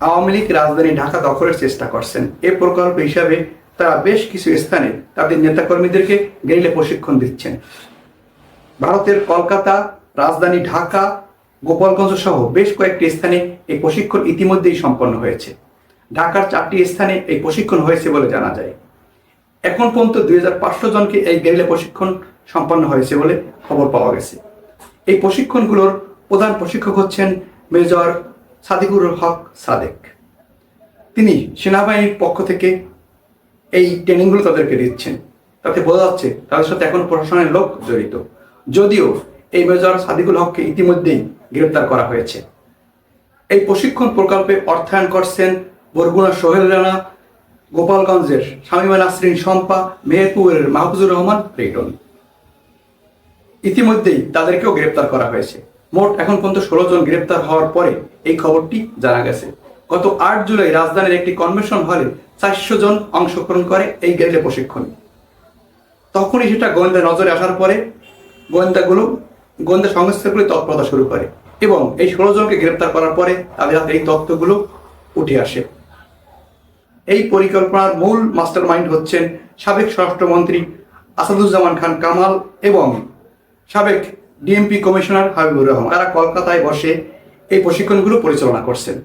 আওয়ামী লীগ রাজধানী ঢাকা দখলের চেষ্টা করছেন। এ প্রকল্প হিসাবে তারা বেশ কিছু স্থানে তাদের নেতাকর্মীদেরকে গেরিলা প্রশিক্ষণ দিচ্ছেন। ভারতের কলকাতা, রাজধানী ঢাকা, গোপালগঞ্জ সহ বেশ কয়েকটি স্থানে এই প্রশিক্ষণ ইতিমধ্যেই সম্পন্ন হয়েছে। ঢাকার চারটি স্থানে এই প্রশিক্ষণ হয়েছে বলে জানা যায়। এখন পর্যন্ত দুই হাজার পাঁচশো জনকে এই গেরিলা প্রশিক্ষণ সম্পন্ন হয়েছে বলে খবর পাওয়া গেছে। এই প্রশিক্ষণগুলোর প্রধান প্রশিক্ষক হচ্ছেন মেজর সাদিকুর হক সাদেক। তিনি সেনাবাহিনীর পক্ষ থেকে এই ট্রেনিংগুলো তাদেরকে দিচ্ছেন। তাতে বোঝা যাচ্ছে তাদের সাথে এখন প্রশাসনের লোক জড়িত। যদিও এই মেজর সাদিকুল হককে ইতিমধ্যেই গ্রেপ্তার করা হয়েছে। এই প্রশিক্ষণ প্রকল্পে অর্থায়ন করছেন বরগুনা সোহেল রানা, গোপালগঞ্জের শামীমা নাসরিন শম্পা, মেহেরপুরের মাহফুজুর রহমান রিটন ইতিমধ্যেই তাদেরকেও গ্রেপ্তার করা হয়েছে। মোট এখন পর্যন্ত ষোলো জন গ্রেপ্তার হওয়ার পরে এই খবরটি জানা গেছে। গত আট জুলাই রাজধানীর একটি কনভেনশন হলে চারশো জন অংশগ্রহণ করে এই গেরিলা প্রশিক্ষণে। তখনই সেটা গোয়েন্দা নজরে আসার পরে গোয়েন্দাগুলো গোয়েন্দা সংস্থাগুলি তৎপরতা শুরু করে এবং এই ষোলো জনকে গ্রেপ্তার করার পরে তাদের হাতে এই তথ্যগুলো উঠে আসে। এই পরিকল্পনার মূল মাস্টার মাইন্ড হচ্ছেন সাবেক স্বরাষ্ট্রমন্ত্রী আসাদুজ্জামান খান কামাল এবং সাবেক ডিএমপি কমিশনার হাবিবুর রহমান। তারা কলকাতায় বসে এই প্রশিক্ষণগুলো পরিচালনা করছেন।